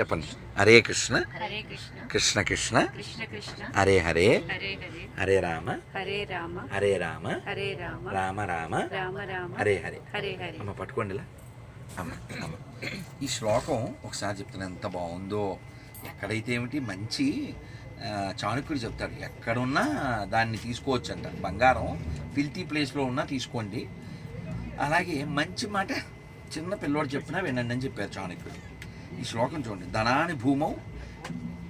చెప్పండి. హరే కృష్ణ. కృష్ణ. కృష్ణ హరే హరే. హరే రామ. హరే రామ. హరే రామ. హరే రామ. రామ రామ. రామ రామ. హరే హరే. హరే హరే. అమ్మ పట్టుకోండి ఇలా. అమ్మ అమ్మ. ఈ శ్లోకం ఒకసారి చెప్తాను ఎంత బాగుందో. ఎక్కడైతే ఏమిటి మంచి చాణక్యుడు చెప్తాడు ఎక్కడున్నా దాన్ని తీసుకోవచ్చు అంట బంగారం ఫిల్తీ ప్లేస్లో ఉన్నా తీసుకోండి. అలాగే మంచి మాట చిన్న పిల్లోడు చెప్పినా వినండి అని చెప్పారు చాణక్యుడు. ఈ శ్లోకం చూడండి. ధనాని భూమౌ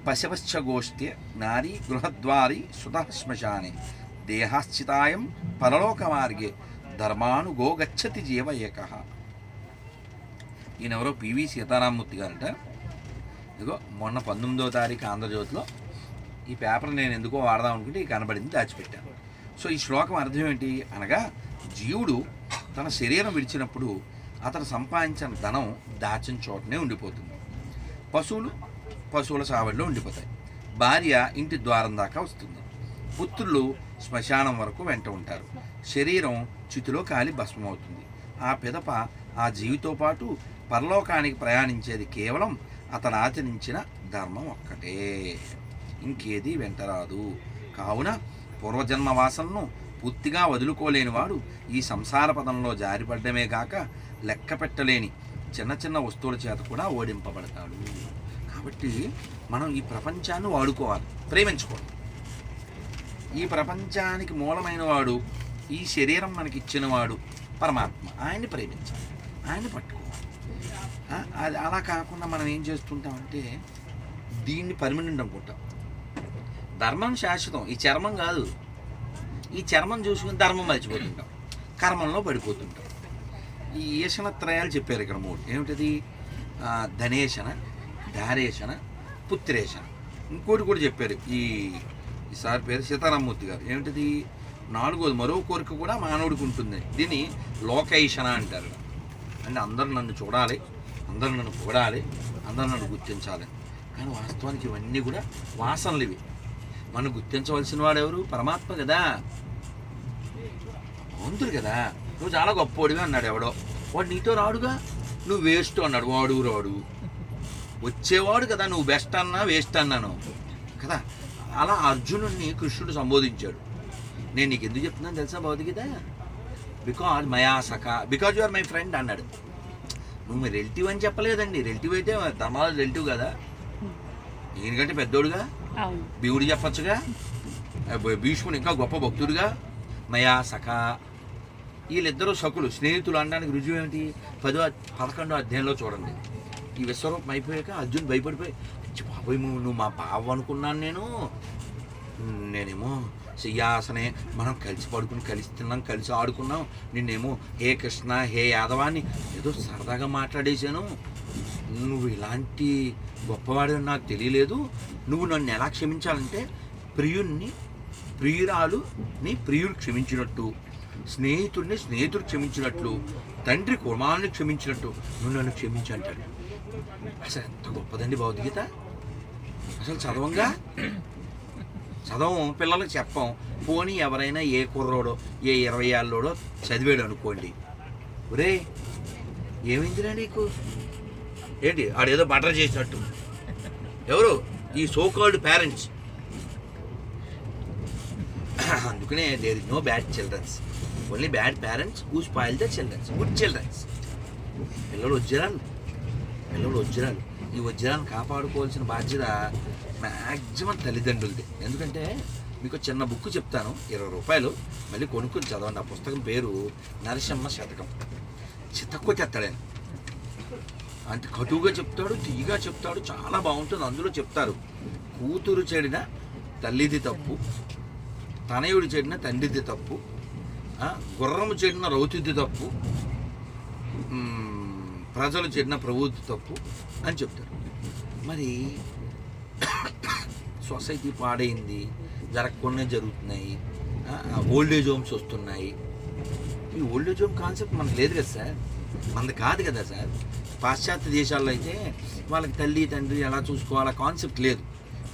పశవశ్చగోష్ఠ్య నారీ గృహద్వారి సుత శ్మశాని దేహాశ్చితాయం పరలోక మార్గే ధర్మాను జీవ ఏక. ఈయన ఎవరో పివి సీతారామమూర్తి గారంట. ఇదిగో మొన్న పంతొమ్మిదో తారీఖు ఆంధ్రజ్యోతిలో ఈ పేపర్ నేను ఎందుకో వాడదాం అనుకుంటే ఈ కనబడింది దాచిపెట్టాను. సో ఈ శ్లోకం అర్థం ఏంటి అనగా జీవుడు తన శరీరం విడిచినప్పుడు అతను సంపాదించిన ధనం దాచిన చోటనే ఉండిపోతుంది. పశువులు పశువుల సావడిలో ఉండిపోతాయి. భార్య ఇంటి ద్వారం దాకా వస్తుంది. పుత్రులు శ్మశానం వరకు వెంట ఉంటారు. శరీరం చితిలో కాలి భస్మమవుతుంది. ఆ పిదప ఆ జీవితో పాటు పరలోకానికి ప్రయాణించేది కేవలం అతను ఆచరించిన ధర్మం ఒక్కటే. ఇంకేది వెంటరాదు. కావున పూర్వజన్మ వాసనను పూర్తిగా వదులుకోలేని వాడు ఈ సంసార పదంలో జారిపడ్డమే కాక లెక్క పెట్టలేని చిన్న చిన్న వస్తువుల చేత కూడా ఓడింపబడతాడు. కాబట్టి మనం ఈ ప్రపంచాన్ని వాడుకోవాలి ప్రేమించుకోవాలి. ఈ ప్రపంచానికి మూలమైన వాడు ఈ శరీరం మనకి ఇచ్చినవాడు పరమాత్మ. ఆయన్ని ప్రేమించాలి ఆయన్ని పట్టుకోవాలి. అది అలా కాకుండా మనం ఏం చేస్తుంటామంటే దీన్ని పర్మనెంట్ అనుకుంటాం ధర్మం శాశ్వతం ఈ చర్మం కాదు. ఈ చర్మం చూసుకుని ధర్మం మర్చిపోతుంటాం. కర్మంలో పడిపోతుంటాం. ఈ ఈశన త్రయాలు చెప్పారు ఇక్కడ మూడు. ఏమిటది? ధనేషణ ధనేశన ధారేశన పుత్రేశన. ఇంకోటి కూడా చెప్పారు. ఈ ఈసారి సార్ పేరు సీతారామూర్తి గారు. ఏమిటది? నాలుగోది మరో కోరిక కూడా మానవుడికి ఉంటుంది. దీన్ని లోకైషణ అంటారు. అంటే అందరూ నన్ను చూడాలి అందరూ నన్ను పొగడాలి అందరూ నన్ను గుర్తించాలి. కానీ వాస్తవానికి ఇవన్నీ కూడా వాసనలు ఇవి. మనం గుర్తించవలసిన వాడెవరు పరమాత్మ కదా. భగవంతుడు కదా. నువ్వు చాలా గొప్పోడిగా అన్నాడు ఎవడో. వాడు నీతో రాడుగా? నువ్వు వేస్ట్ అన్నాడు. వాడు రాడు. వచ్చేవాడు కదా నువ్వు బెస్ట్ అన్నా వేస్ట్ అన్నాను. కదా? అలా అర్జునుడిని కృష్ణుడు సంబోధించాడు. నేను నీకు ఎందుకు చెప్తున్నాను తెలుసా భౌతికత బికాజ్ మయా సఖ because you are my friend అన్నాడు. నువ్వు మీ రిలేటివ్ అని చెప్పలేదండి. రిలేటివ్ అయితే ధర్మాలు రిలేటివ్ కదా. ఈయనకంటే పెద్దోడుగా? భీముడు చెప్పచ్చుగా? భీష్ముడు ఇంకా గొప్ప భక్తుడుగా? మయా సఖ వీళ్ళిద్దరూ సకులు స్నేహితులు అనడానికి రుజువు ఏమిటి? పదో పదకొండో అధ్యాయంలో చూడండి. ఈ విశ్వరూపం అయిపోయాక అర్జున్ భయపడిపోయి "అచ్చి బాబోయ్ నువ్వు నువ్వు మా బావ అనుకున్నాను నేను. నేనేమో సియాసనే మనం కలిసి పడుకుని కలిసి తిన్నాం కలిసి ఆడుకున్నాం. నిన్నేమో హే కృష్ణ హే యాదవ అని ఏదో సరదాగా మాట్లాడేశాను. నువ్వు ఇలాంటి గొప్పవాడని నాకు తెలియలేదు. నువ్వు నన్ను ఎలా క్షమించాలంటే ప్రియుణ్ణి ప్రియురాలు నీ ప్రియుడు క్షమించినట్టు. స్నేహితుడిని స్నేహితుడు క్షమించినట్లు తండ్రి కుమారుని క్షమించినట్టు నువ్వు నన్ను క్షమించి అంటాడు అసలు ఎంత గొప్పదండి భౌతికత అసలు చదవంగా? చదవం పిల్లలకు చెప్పం. పోనీ ఎవరైనా ఏ కుర్రోడో ఏ ఇరవై ఏళ్ళోడో చదివాడు అనుకోండి. ఒరే ఏమైందిరా నీకు? ఏంటి ఆడేదో బటర్ చేసినట్టు. ఎవరు? ఈ సోకాల్డ్ పేరెంట్స్ అందుకనే there is no bad childrens only bad parents who spoil the childrens good childrens పిల్లలు వజ్రాలు. పిల్లలు వజ్రాలు. ఈ వజ్రాలను కాపాడుకోవాల్సిన బాధ్యత మ్యాక్సిమం తల్లిదండ్రులది. ఎందుకంటే మీకు చిన్న బుక్ చెప్తాను ఇరవై రూపాయలు. మళ్ళీ కొనుక్కొని చదవండి. ఆ పుస్తకం పేరు నరసింహ శతకం. చితక్కువ చెత్తాడు అంటే కటువుగా చెప్తాడు తీయగా చెప్తాడు చాలా బాగుంటుంది. అందులో చెప్తారు కూతురు చెడిన తల్లిది తప్పు తనయుడు చెడిన తండ్రిది తప్పు గుర్రము చెడిన రౌతిది తప్పు ప్రజలు చెడిన ప్రభుత్వ తప్పు అని చెప్తారు. మరి సొసైటీ పాడైంది జరగకుండా జరుగుతున్నాయి ఓల్డ్ ఏజ్ హోమ్స్ వస్తున్నాయి. ఈ ఓల్డ్ ఏజ్ హోమ్ కాన్సెప్ట్ మనకు లేదు కదా సార్? మనది కాదు కదా సార్? పాశ్చాత్య దేశాల్లో అయితే వాళ్ళకి తల్లి తండ్రి ఎలా చూసుకోవాలా కాన్సెప్ట్ లేదు.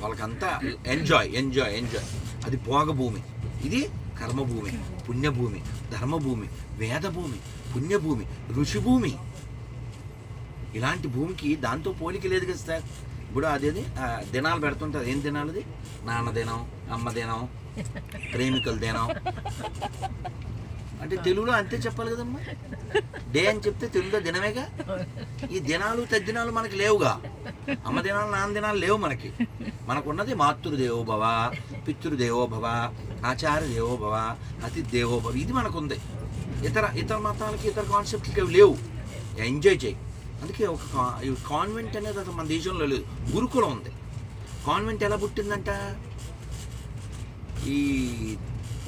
వాళ్ళకంతా ఎంజాయ్ ఎంజాయ్ ఎంజాయ్ అది భోగభూమి. ఇది కర్మభూమి పుణ్యభూమి ధర్మభూమి వేదభూమి పుణ్యభూమి ఋషిభూమి ఇలాంటి భూమికి దాంతో పోలిక లేదు కదా సార్ ఇప్పుడు అదేది? దినాలు పెడుతుంటారు. ఏం దినాలు అది నాన్న దినం అమ్మ దినం ప్రేమికుల దినం. అంటే తెలుగులో అంతే చెప్పాలి కదమ్మా. డే అని చెప్తే తెలుగులో దినమేగా? ఈ దినాలు తద్దినాలు మనకి లేవుగా. అమ్మ దినాలు నాన్న దినాలు లేవు మనకి. మనకున్నది మాతృదేవో భవ పితృదేవో భవ. ఆచార్య దేవోభవ అతి దేవోభవ ఇది మనకుంది. ఇతర ఇతర మతాలకి ఇతర కాన్సెప్ట్లకి అవి లేవు. ఎంజాయ్ చేయి. అందుకే ఒక కాన్వెంట్ అనేది అసలు మన దేశంలో లేదు. గురుకులం ఉంది. కాన్వెంట్ ఎలా పుట్టిందంట? ఈ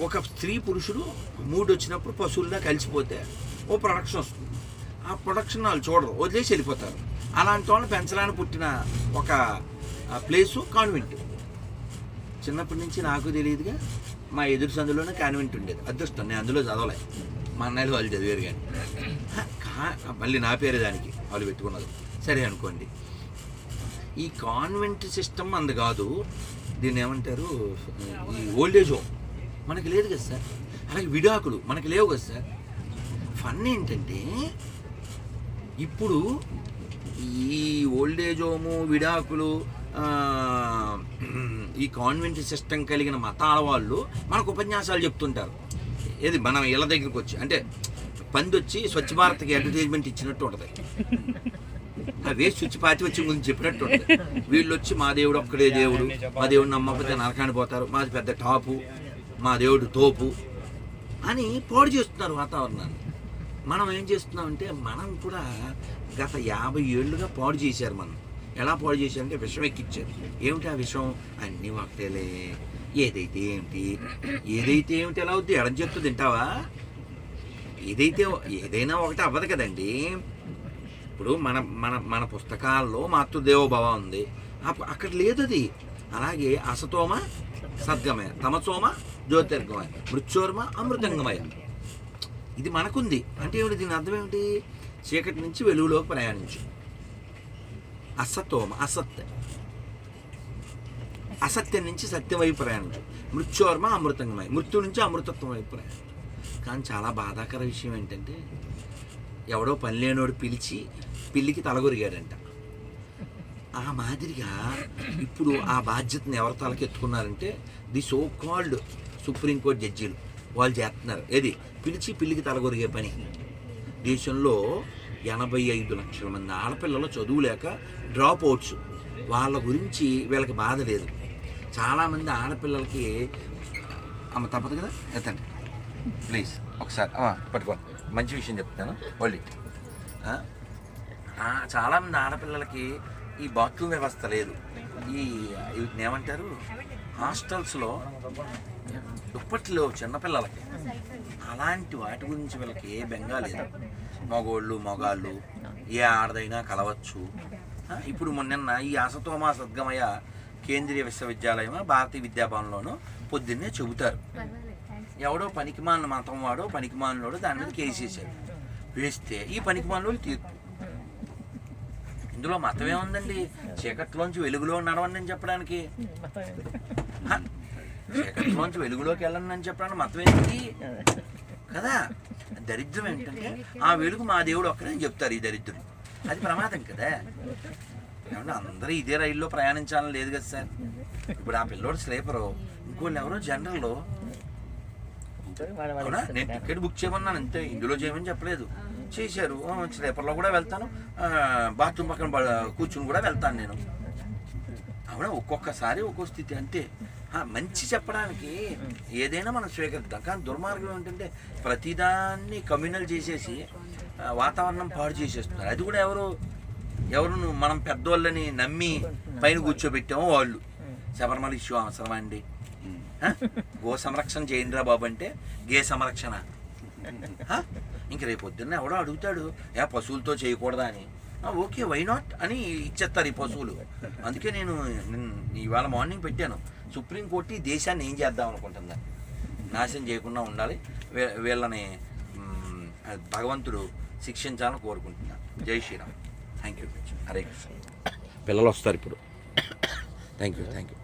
ఒక స్త్రీ పురుషుడు మూడు వచ్చినప్పుడు పశువుల్లా కలిసిపోతే ఓ ప్రొడక్షన్ వస్తుంది. ఆ ప్రొడక్షన్ వాళ్ళు చూడరు. వదిలేసి వెళ్ళిపోతారు. అలాంటి వాళ్ళని పెంచడానికి పుట్టిన ఒక ప్లేసు కాన్వెంట్ చిన్నప్పటి నుంచి నాకు తెలియదుగా. మా ఎదురు సందులోనే కాన్వెంట్ ఉండేది. అదృష్టం. నేను అందులో చదవలే. మా అన్నయ్యలు వాళ్ళు చదివారు కానీ. మళ్ళీ నా పేరే దానికి వాళ్ళు పెట్టుకున్నది సరే అనుకోండి. ఈ కాన్వెంట్ సిస్టమ్ అందు కాదు. దీన్ని ఏమంటారు? ఈ ఓల్డేజ్ హోమ్. మనకి లేదు కదా సార్. అలాగే విడాకులు మనకి లేవు కదా సార్. ఫన్ ఏంటంటే ఇప్పుడు ఈ ఓల్డేజ్ హోము విడాకులు ఈ కాన్వెంట్ సిస్టమ్ కలిగిన మతాల వాళ్ళు మనకు ఉపన్యాసాలు చెప్తుంటారు. ఏది మనం ఇళ్ళ దగ్గరికి వచ్చి అంటే పంది వచ్చి స్వచ్ఛ భారత్కి అడ్వర్టైజ్మెంట్ ఇచ్చినట్టు ఉంటుంది. అవే వేస్ట్ వచ్చి పాతి వచ్చి ముందు చెప్పినట్టు ఉంటుంది. వీళ్ళు వచ్చి మా దేవుడు ఒక్కడే దేవుడు మా దేవుడు నమ్మకపోతే నరకాన్ని పోతారు మాది పెద్ద టాపు మా దేవుడు తోపు అని పాడు చేస్తున్నారు వాతావరణాన్ని. మనం ఏం చేస్తున్నామంటే మనం కూడా గత యాభై ఏళ్ళుగా పాడు చేశారు మనం. ఎలా పాడు చేశారంటే విషం ఎక్కిచ్చారు ఏమిటి ఆ విషం అన్నీ ఒకటేలే ఏదైతే ఏమిటి? ఏదైతే ఏమిటి ఎలా అవుద్ది? ఎడం చెప్తూ తింటావా? ఏదైతే ఏదైనా ఒకటి అవ్వదు కదండి. ఇప్పుడు మన మన మన పుస్తకాల్లో మాతృదేవోభవ ఉంది. అక్కడ లేదు అది అలాగే అసతోమ సద్గమయ తమసోమ జ్యోతిర్గమయ మృత్యోర్మ అమృతంగమయ. ఇది మనకుంది. అంటే ఏమిటి? దీని అర్థం ఏమిటి? చీకటి నుంచి వెలుగులోకి ప్రయాణించు. అసత్వం అసత్ అసత్యం నుంచి సత్యం వైపు ప్రయాణించు మృత్యోర్మ అమృతంగమై మృత్యు నుంచి అమృతత్వం వైపు ప్రయాణించు కానీ చాలా బాధాకర విషయం ఏంటంటే ఎవడో పని లేనోడు పిలిచి పిల్లికి తలగొరిగాడంట ఆ మాదిరిగా ఇప్పుడు ఆ బాధ్యతను ఎవరి తలకెత్తుకున్నారంటే the so called supreme court జడ్జీలు వాళ్ళు చేస్తున్నారు ఏది పిలిచి పిల్లికి తలగొరిగే పని దేశంలో ఎనభై ఐదు లక్షల మంది ఆడపిల్లలు చదువు లేక డ్రాప్ అవుట్స్. వాళ్ళ గురించి వీళ్ళకి బాధ లేదు. చాలామంది ఆడపిల్లలకి అమ్మ తప్పదు కదా? ఎత్తండి. ప్లీజ్ ఒకసారి పట్టుకోండి మంచి విషయం చెప్తాను. ఒళ్ళి చాలామంది ఆడపిల్లలకి ఈ బాత్రూమ్ వ్యవస్థ లేదు. ఈ వీటిని ఏమంటారు? హాస్టల్స్లో దుప్పట్లు చిన్నపిల్లలకి. అలాంటి వాటి గురించి వీళ్ళకి ఏ బెంగా లేదు. మగోళ్ళు మగాళ్ళు ఏ ఆడదైనా కలవచ్చు. ఇప్పుడు మొన్న ఈ అసతోమా సద్గమయ కేంద్రీయ విశ్వవిద్యాలయం భారతీయ విద్యాభవన్లోనూ పొద్దున్నే చెబుతారు. ఎవడో పనికిమాలిన మతం వాడో పనికిమాలినోడు దాని మీద కేసు వేసాడు వేస్తే ఈ పనికిమాలినోడు తీర్పు. ఇందులో మతం ఏముందండి చీకట్లోంచి వెలుగులో నడవండి అని చెప్పడానికి? చీకట్లోంచి వెలుగులోకి వెళ్ళండి అని చెప్పడానికి మతం ఏంటి కదా? దరిద్రం ఏంటంటే ఆ వెలుగు మా దేవుడు ఒక్కడే అని చెప్తారు ఈ దరిద్రులు. అది ప్రమాదం కదా? ఏమన్నా అందరూ ఇదే రైల్లో ప్రయాణించాలని లేదు కదా సార్? ఇప్పుడు ఆ పిల్లోడు స్లీపరు. ఇంకోళ్ళు ఎవరో జనరల్లో అవునా? నేను టికెట్ బుక్ చేయమన్నాను అంతే. ఇందులో చేయమని చెప్పలేదు. చేశారు. ఆ, స్లీపర్లో కూడా వెళ్తాను. బాత్రూమ్ పక్కన కూర్చుని కూడా వెళ్తాను నేను. అవునా? ఒక్కొక్కసారి ఒక్కో స్థితి అంతే. మంచి చెప్పడానికి ఏదైనా మనం స్వీకరిద్దాం. కానీ దుర్మార్గం ఏంటంటే ప్రతిదాన్ని కమ్యూనల్ చేసేసి వాతావరణం పాడు చేసేస్తున్నారు. అది కూడా ఎవరు ఎవరు నువ్వు మనం పెద్దోళ్ళని నమ్మి పైన కూర్చోబెట్టామో వాళ్ళు. శబరిమల ఇష్యూ అవసరమా అండి? గో సంరక్షణ చేయండిరా బాబు అంటే గే సంరక్షణ? ఇంక రేపు పొద్దున్న ఎవడో అడుగుతాడు ఏ పశువులతో చేయకూడదా అని. ఓకే వై నాట్ అని ఇచ్చేస్తారు ఈ పశువులు. అందుకే నేను ఇవాళ మార్నింగ్ పెట్టాను. సుప్రీంకోర్టు ఈ దేశాన్ని ఏం చేద్దాం అనుకుంటుందా? నాశనం చేయకుండా ఉండాలి. వీ- వీళ్ళని భగవంతుడు శిక్షించాలని కోరుకుంటున్నాను. జై శ్రీరామ్. థ్యాంక్ యూ హరే కృష్ణ పిల్లలు వస్తారు ఇప్పుడు. Thank you thank you